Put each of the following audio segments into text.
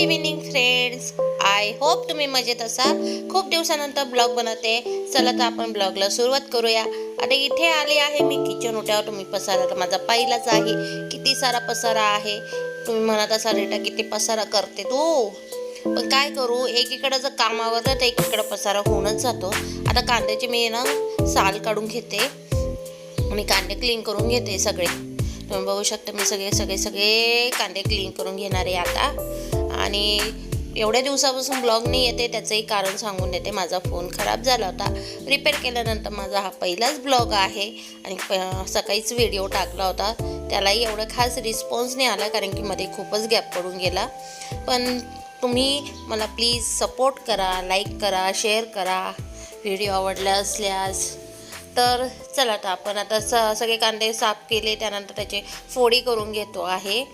Evening friends I hope तुम्ही मजेत असाल खूप दिवसानंतर ब्लॉग बनवते. चला तर आपण ब्लॉगला सुरुवात करूया. आता इथे आले आहे मी किचन ओट्यावर तुम्ही पसारा. तर माझा पहिलाच आहे. किती सारा पसारा आहे. तुम्ही म्हणत असाल रेटा किती पसारा करते तू? पण काय करू? एकीकडं जर कामावर तर एकीकडं पसारा होऊनच जातो. आता कांद्याचे मी ना साल काढून घेते. आणि कांदे क्लीन करून घेते सगळे. तुम्ही बघू शकता मी सगळे सगळे सगळे कांदे क्लीन करून घेणार आहे आता. आणि एवढ्या दिवसापासून ब्लॉग नाही येते त्याचंही कारण सांगून देते. माझा फोन खराब झाला होता. रिपेअर केल्यानंतर माझा हा पहिलाच ब्लॉग आहे. आणि प सकाळीच व्हिडिओ टाकला होता. त्यालाही एवढं खास रिस्पॉन्स नाही आला कारण की मध्ये खूपच गॅप पडून गेला. पण तुम्ही मला प्लीज सपोर्ट करा लाईक करा शेअर करा. व्हिडिओ आवडला असल्यास. तर चला आता आपण आता स सगळे कांदे साफ केले त्यानंतर त्याचे फोडी करून घेतो आहे.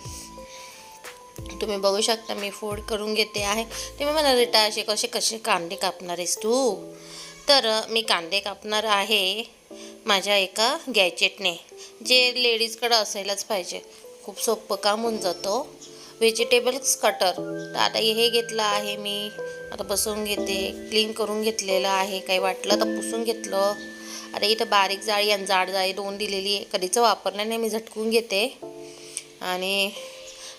तुम्ही बघू शकता मी फोड करून घेते आहे. तुम्ही म्हणा रिटा असे कसे कसे कांदे कापणार आहेस तू? तर मी कांदे कापणार आहे माझ्या एका गॅजेटने जे लेडीजकडं असायलाच पाहिजे. खूप सोपं काम होऊन जातो. व्हेजिटेबल्स कटर तर आता हे घेतलं आहे मी. आता बसवून घेते. क्लीन करून घेतलेलं आहे. काही वाटलं तर पुसून घेतलं. आता इथं बारीक जाळी आणि जाड जाळी दोन दिलेली आहे. कधीचं वापरलं नाही मी झटकून घेते. आणि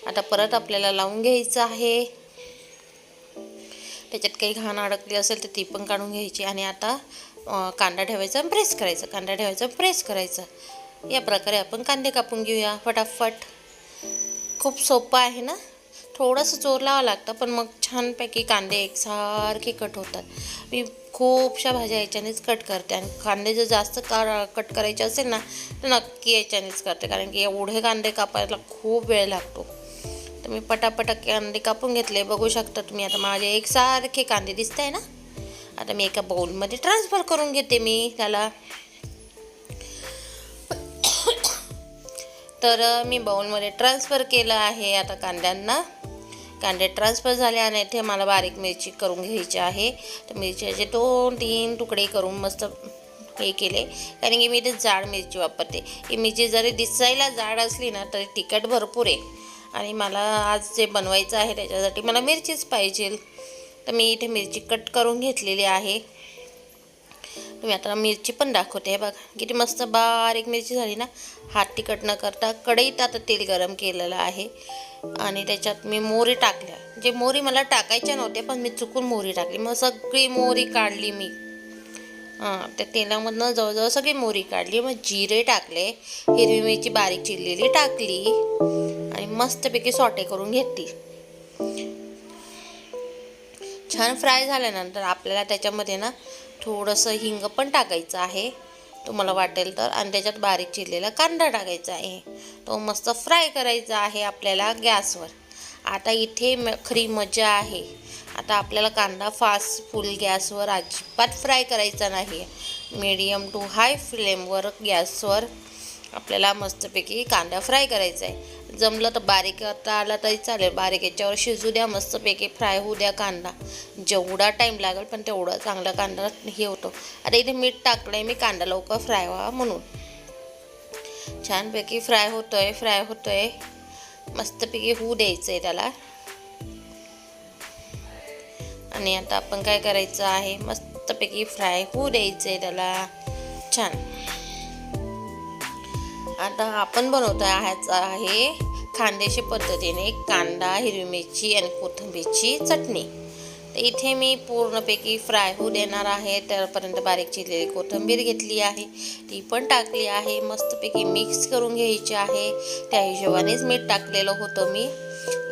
आता परत आपल्याला लावून घ्यायचं आहे. त्याच्यात काही घाण अडकली असेल तर ती पण काढून घ्यायची आणि आता कांदा ठेवायचा आणि प्रेस करायचं. कांदा ठेवायचा प्रेस करायचं. या प्रकारे आपण कांदे कापून घेऊया फटाफट. खूप सोपं आहे ना? थोडंसं जोर लावावं लागतं पण मग छानपैकी कांदे एकसारखे कट होतात. मी खूपशा भाज्या याच्यानेच कट करते आणि कांदे जर जास्त का कट करायचे असेल ना तर नक्की याच्यानेच करते. कारण की एवढे कांदे कापायला खूप वेळ लागतो. तर मी कांदे कापून घेतले. बघू शकता तुम्ही आता माझे एकसारखे कांदे दिसत आहे ना? आता मी एका बाउलमध्ये ट्रान्सफर करून घेते मी त्याला. तर मी बाउलमध्ये ट्रान्सफर केलं आहे आता कांद्यांना. कांदे ट्रान्सफर झाले आणि इथे मला बारीक मिरची करून घ्यायची आहे. तर मिरच्याचे दोन तीन तुकडे करून मस्त हे केले. कारण की मी इथे जाड मिरची वापरते. ही मिरची जरी दिसायला जाड असली ना तरी तिखट भरपूर आहे. आणि मला आज जे बनवायचं आहे त्याच्यासाठी मला मिरचीच पाहिजे. तर मी इथे मिरची कट करून घेतलेली आहे. तुम्ही आता मिरची पण दाखवते. बघा किती मस्त बारीक मिरची झाली ना. हात तिखट न करता कढईत आता तेल गरम केलेलं आहे. आणि त्याच्यात मी मोहरी टाकल्या. जे मोहरी मला टाकायच्या नव्हत्या पण मी चुकून मोहरी टाकली. मग सगळी मोहरी काढली मी. हां त्या तेलामधनं जवळजवळ सगळी मोहरी काढली. मग जिरे टाकले. हिरवी मिरची बारीक चिरलेली टाकली. मस्तपैकी सॉटे करून घेतली. छान फ्राय झाल्यानंतर आपल्याला त्याच्यामध्ये ना थोडंसं हिंग पण टाकायचं आहे. तुम्हाला वाटेल तर. आणि त्याच्यात बारीक चिरलेला कांदा टाकायचा आहे. तो मस्त फ्राय करायचा आहे आपल्याला गॅसवर. आता इथे म खरी मजा आहे. आता आपल्याला कांदा फास्ट फुल गॅसवर अजिबात फ्राय करायचा नाही. मीडियम टू हाय फ्लेमवर गॅसवर आपल्याला मस्तपैकी कांदा फ्राय करायचा आहे. जमलं तर बारीक आता आला तरी चालेल. बारीक याच्यावर शिजू द्या मस्तपैकी फ्राय होऊ द्या कांदा. जेवढा टाईम लागेल पण तेवढा चांगला कांदा हे होतो. आता इथे मीठ टाकलं आहे मी कांदा लवकर फ्राय व्हावा म्हणून. छानपैकी फ्राय होतोय फ्राय होतोय. मस्तपैकी होऊ द्यायचं आहे त्याला. आणि आता आपण काय करायचं आहे? मस्तपैकी फ्राय होऊ द्यायचं आहे त्याला. छान. आता आपण बनवतो ह्याच आहे खानदेशी पद्धतीने कांदा हिरवी मिरची आणि कोथिंबीरची चटणी. तर इथे मी पूर्णपैकी फ्राय होऊ देणार आहे. त्यापर्यंत बारीक चिरलेली कोथिंबीर घेतली आहे. ती पण टाकली आहे. मस्तपैकी मिक्स करून घ्यायची आहे. त्या हिशोबानेच मीठ टाकलेलं होतं मी.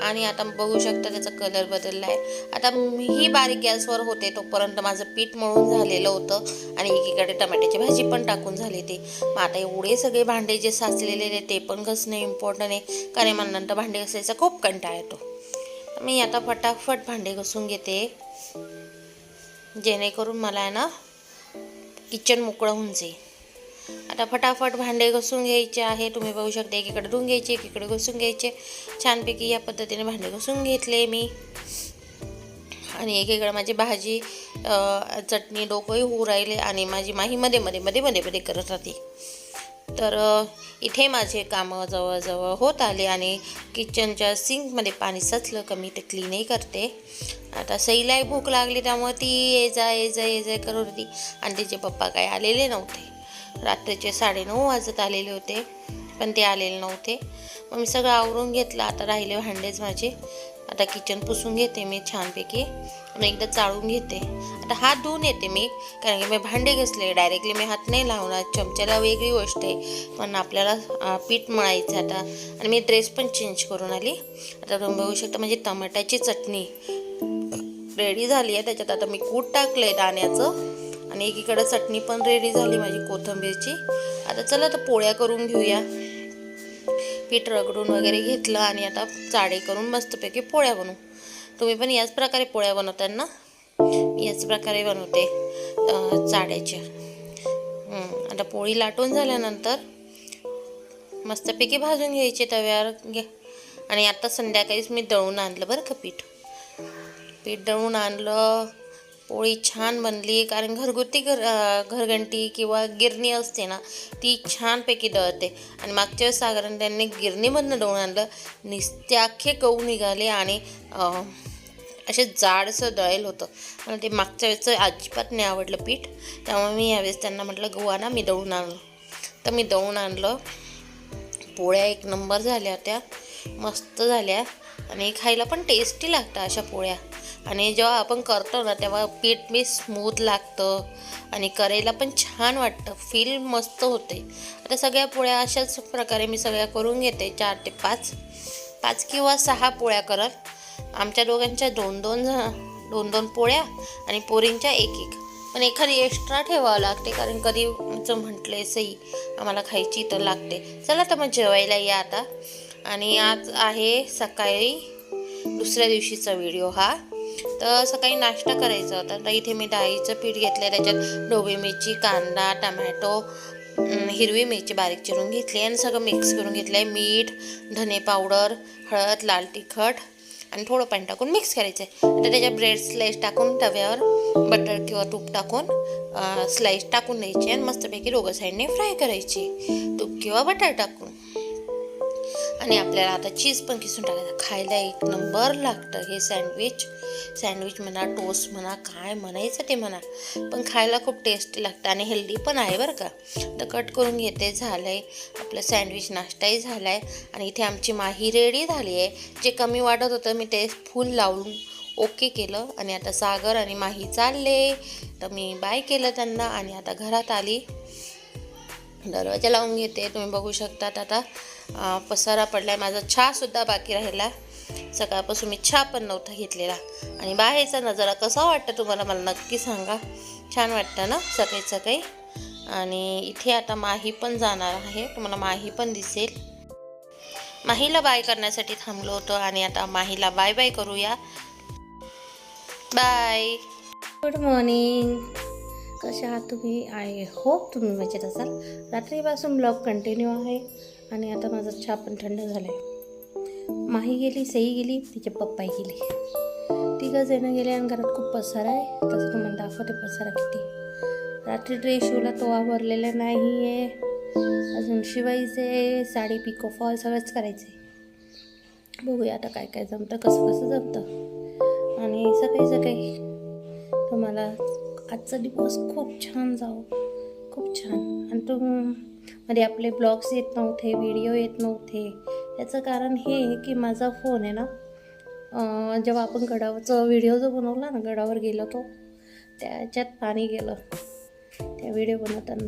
आणि आता बघू शकता त्याचा कलर बदलला आहे आता ही बारीक गॅसवर होते तोपर्यंत माझं पीठ मळून झालेलं होतं आणि एकीकडे टमाट्याची भाजी पण टाकून झाली ते मग आता एवढे सगळे भांडे जे साचलेले आहे ते पण घसणे इम्पॉर्टंट आहे. कारण मला नंतर भांडे घसायचा खूप कंटाळा येतो. मी आता फटाफट भांडे घसून घेते. जेणेकरून मला आहे ना किचन मोकळं होऊन जाईल. आता फटाफट भांडे घसून घ्यायचे आहे. तुम्ही बघू शकता एकीकडे धुवून घ्यायचे एकीकडे घसून घ्यायचे. छानपैकी या पद्धतीने भांडे घसून घेतले मी. आणि एकीकडे माझी भाजी चटणी डोकंही होऊ राहिले आणि माझी माही मध्ये मध्ये मध्ये मध्ये मध्ये करत राहते. तर इथे माझे कामं जवळजवळ होत आले आणि किचनच्या सिंकमध्ये पाणी साचलं का मी ते क्लीनही करते. आता सईलाही भूक लागली त्यामुळे ती ये जा ये जा ये जा करत होती. आणि तिचे पप्पा काही आलेले नव्हते. रात्रीचे साडेनऊ वाजत आलेले होते पण ते आलेले नव्हते. मग मी सगळं आवरून घेतलं. आता राहिले भांडेच माझे. आता किचन पुसून घेते मी छानपैकी. आणि एकदा चाळून घेते. आता हात धुवून येते मी कारण की मी भांडे घासले. डायरेक्टली मी हात नाही लावणार. चमच्याला वेगळी गोष्ट आहे. पण आपल्याला पीठ मळायचं आता. आणि मी ड्रेस पण चेंज करून आली. आता तुम्ही बघू शकता म्हणजे टमाट्याची चटणी. रेडी झाली आहे. त्याच्यात आता मी कूट टाकलं आहे दाण्याचं. आणि एकीकडे चटणी पण रेडी झाली माझी कोथिंबीरची. आता चला तर पोळ्या करून घेऊया. पीठ रगडून वगैरे घेतलं आणि आता चाडे करून मस्तपैकी पोळ्या बनवू. तुम्ही पण याच प्रकारे पोळ्या बनवतात ना? याच प्रकारे बनवते चाड्याच्या आता पोळी लाटून झाल्यानंतर मस्तपैकी भाजून घ्यायची तव्यावर. घ्या. आणि आता संध्याकाळीच मी दळून आणलं बरं का पीठ. पीठ दळून आणलं पोळी छान बनली कारण घरगुती घर घरघंटी किंवा गिरणी असते ना ती छानपैकी दळते. आणि मागच्या वेळेस साधारण त्यांनी गिरणीमधनं दळून आणलं निस्त्याखे अख्खे गहू निघाले आणि असे जाडसं दळेल होतं. मला ते मागच्या वेळेचं अजिबात नाही आवडलं पीठ. त्यामुळे मी यावेळेस त्यांना म्हटलं गहू आणा मी दळून आणलं. तर मी दळून आणलं. पोळ्या एक नंबर झाल्या त्या मस्त झाल्या. आणि खायला पण टेस्टी लागतं अशा पोळ्या. आणि जेव्हा आपण करतो ना तेव्हा पीठ मी स्मूथ लागतं आणि करायला पण छान वाटतं फील मस्त होते. आता सगळ्या पोळ्या अशाच प्रकारे मी सगळ्या करून घेते चार ते पाच. पाच किंवा सहा पोळ्या करत आमच्या दोघांच्या दोन दोन दोन दोन पोळ्या आणि पोरींच्या एक एक. पण एखादी एक्स्ट्रा ठेवावं लागते कारण कधी आमचं म्हटलंय सई आम्हाला खायची तर लागते. चला तर मग जेवायला या आता. आणि आज आहे सकाळी दुसऱ्या दिवशीचा व्हिडिओ हा. तर सकाळी नाश्ता करायचा होता. तर इथे मी डाळीचं पीठ घेतलं त्याच्यात ढोबळी मिरची कांदा टमॅटो हिरवी मिरची बारीक चिरून घेतली आणि सगळं मिक्स करून घेतलं आहे मीठ धने पावडर हळद लाल तिखट आणि थोडं पाणी टाकून मिक्स करायचं आहे तर त्याच्यात ब्रेड स्लाईस टाकून तव्यावर बटर किंवा तूप टाकून स्लाईस टाकून द्यायची आणि मस्तपैकी दोघं साईडने फ्राय करायची. तूप किंवा बटर टाकून. आणि आपल्याला आता चीज पण किसून टाकायचं. खायला एक नंबर लागतं. हे सँडविच सँडविच म्हणा टोस्ट म्हणा काय म्हणायचं ते म्हणा. पण खायला खूप टेस्टी लागतं आणि हेल्दी पण आहे बरं का. तर कट करून घेते झालं आहे आपलं सँडविच नाश्ताही झाला आहे आणि इथे आमची माही रेडी झाली आहे. जे कमी वाटत होतं मी ते फुल लावून ओके केलं. आणि आता सागर आणि माही चालले. तर मी बाय केलं त्यांना आणि आता घरात आली. दरवाजा लावून घेते. तुम्ही बघू शकतात आता. पसारा पडला आहे माझा चहासुद्धा बाकी राहिला. सकाळपासून मी चहा पण नव्हता घेतलेला. आणि बाहेरचा नजारा कसा वाटतं तुम्हाला मला नक्की सांगा. छान वाटतं ना सकाळी सकाळी? आणि इथे आता माही पण जाणार आहे. तुम्हाला माही पण दिसेल. माहीला बाय करण्यासाठी थांबलो होतो आणि आता माहीला बाय बाय करूया. बाय. गुड मॉर्निंग कशा आहात तुम्ही? आय होप तुम्ही मजेत असाल. रात्रीपासून ब्लॉग कंटिन्यू आहे. आणि आता माझा चहा पण थंड झाला आहे माही गेली सई गेली तिचे पप्पाही गेली. तिघं जणं गेले आणि घरात खूप पसारा आहे. तसं तुम्हाला दाखवते पसारा किती. रात्री ड्रेस शिवला तो आवरलेला नाही आहे अजून शिवायचे साडी पिको फॉल सगळंच करायचे बघूया आता काय काय जमतं कसं कसं जमतं. आणि सकाळी सकाळी तुम्हाला आजचा दिवस खूप छान जावं. खूप छान. आणि तो मध्ये आपले ब्लॉग्स येत नव्हते व्हिडिओ येत नव्हते. याचं कारण हे आहे की माझा फोन आहे ना जेव्हा आपण गडावरचा व्हिडिओ जो बनवला ना गडावर गेलो तो त्याच्यात पाणी गेलं. त्या व्हिडिओ बनवताना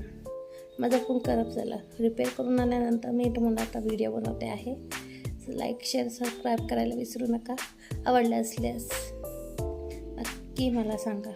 माझा फोन खराब झाला. रिपेअर करून आल्यानंतर मी तुम्हाला आता व्हिडिओ बनवते आहे. लाईक शेअर सबस्क्राईब करायला विसरू नका. आवडलं असल्यास नक्की मला सांगा.